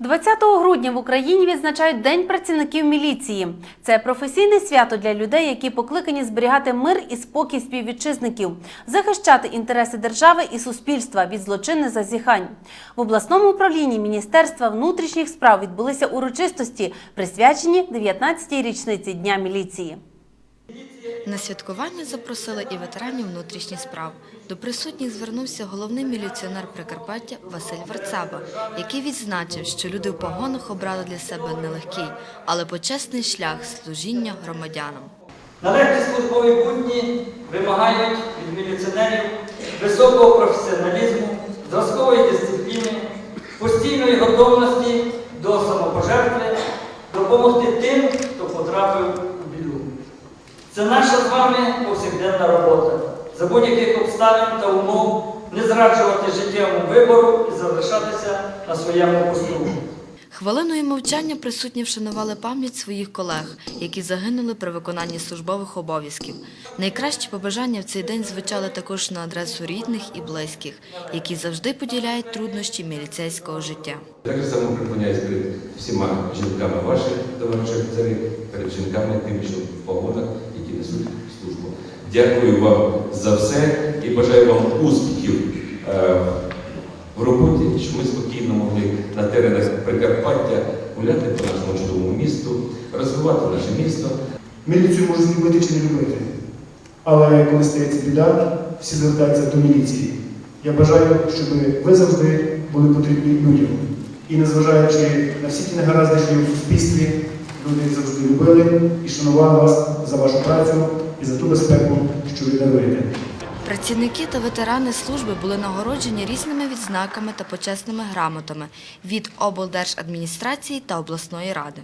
20 грудня в Україні відзначають День працівників міліції. Це професійне свято для людей, які покликані зберігати мир і спокій співвітчизників, захищати інтереси держави і суспільства від злочинних зазіхань. В обласному управлінні Міністерства внутрішніх справ відбулися урочистості, присвячені 19-й річниці Дня міліції. На святкування запросили і ветеранів внутрішніх справ. До присутніх звернувся головний міліціонер Прикарпаття Василь Варцаба, який відзначив, що люди в погонах обрали для себе нелегкий, але почесний шлях служіння громадянам. Належні службові будні вимагають від міліціонерів високого професіоналізму, зразкової дисципліни, постійної готовності до самопожертви, допомогти тим, хто потрапив. Це наша з вами повсякденна робота. За будь-яких обставин та умов не зраджувати життєвому вибору і залишатися на своєму посту. Хвилиною мовчання присутні вшанували пам'ять своїх колег, які загинули при виконанні службових обов'язків. Найкращі побажання в цей день звучали також на адресу рідних і близьких, які завжди поділяють труднощі міліцейського життя. Так само преклоняюсь перед всіма жінками ваших товариші офіцери, перед жінками тими, що в погонах, службу. Дякую вам за все і бажаю вам успіхів е, в роботі, щоб ми спокійно могли на теренах Прикарпаття гуляти по нашому чудовому місту, розвивати наше місто. Міліцію можуть любити чи не любити. Але коли стається біда, всі звертаються до міліції. Я бажаю, щоб ви завжди були потрібні людям. І незважаючи на всі ті негаразди, що є в суспільстві, люди завжди любили і шанували вас за вашу працю і за ту безпеку, що ви даруєте. Працівники та ветерани служби були нагороджені різними відзнаками та почесними грамотами від облдержадміністрації та обласної ради.